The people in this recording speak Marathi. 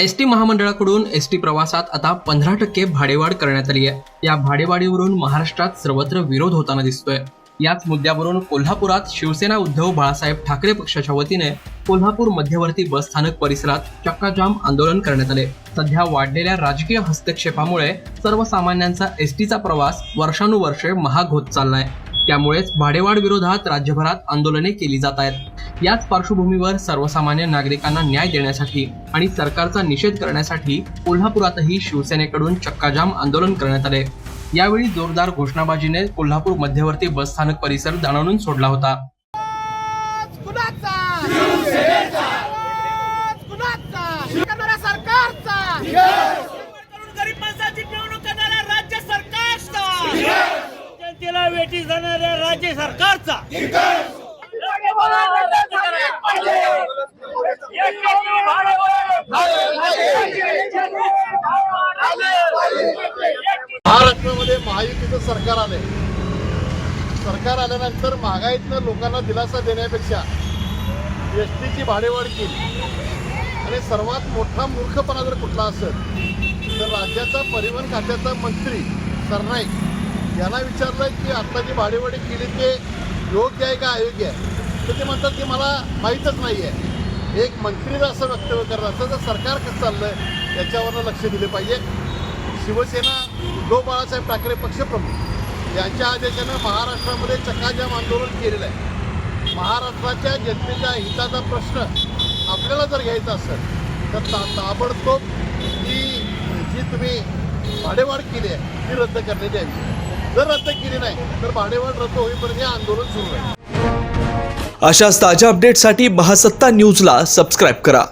एस टी महामंडळाकडून एस टी प्रवासात आता पंधरा टक्के भाडेवाढ करण्यात आली आहे. या भाडेवाढीवरून महाराष्ट्रात सर्वत्र विरोध होताना दिसतोय. याच मुद्द्यावरून कोल्हापुरात शिवसेना उद्धव बाळासाहेब ठाकरे पक्षाच्या वतीने कोल्हापूर मध्यवर्ती बस स्थानक परिसरात चक्काजाम आंदोलन करण्यात आले. सध्या वाढलेल्या राजकीय हस्तक्षेपामुळे सर्वसामान्यांचा एस टीचा प्रवास वर्षानुवर्षे महाग होत चाललाय. त्यामुळेच भाडेवाढ विरोधात राज्यभरात आंदोलने केली जात आहेत. याच पार्श्वभूमीवर सर्वसामान्य नागरिकांना न्याय देण्यासाठी आणि सरकारचा निषेध करण्यासाठी कोल्हापुरातही शिवसेनेकडून चक्काजाम आंदोलन करण्यात आले. यावेळी जोरदार घोषणाबाजीने कोल्हापूर मध्यवर्ती बस स्थानक परिसर दणाणून सोडला होता. कुणाचा? कुणाचा करणाऱ्या सरकारचा करून गरीब माणसाची पिळवणूक करणाऱ्या राज्य सरकारचा जनतेला वेठी जाणाऱ्या राज्य सरकारचा महाराष्ट्रामध्ये महायुतीचं सरकार आलंय. सरकार आल्यानंतर महागाईतनं लोकांना दिलासा देण्यापेक्षा एस टीची भाडेवाढ केली. आणि सर्वात मोठा मूर्खपणा जर कुठला असेल तर राज्याचा परिवहन खात्याचा मंत्री सरनाईक यांना विचारलं की आता जी भाडेवाढी केली ते योग्य आहे का अयोग्य आहे? तर ते म्हणतात की मला माहीतच नाही आहे एक मंत्रीला असं वक्तव्य करत असं तर सरकार कसं चाललंय याच्यावरनं लक्ष दिले पाहिजे. शिवसेना गो बाळासाहेब ठाकरे पक्षप्रमुख यांच्या आदेशानं महाराष्ट्रामध्ये चकाजाम आंदोलन केलेलं आहे. महाराष्ट्राच्या जनतेच्या हिताचा प्रश्न आपल्याला जर घ्यायचा असेल तर ता ताबडतोब ही जी तुम्ही भाडेवाढ केली आहे ती रद्द करण्यात यावी. जर रद्द केली नाही तर भाडेवाढ रद्द होईपर्यंत हे आंदोलन सुरू आहे अशाच ताज्या अपडेटसाठी महासत्ता न्यूजला सबस्क्राईब करा.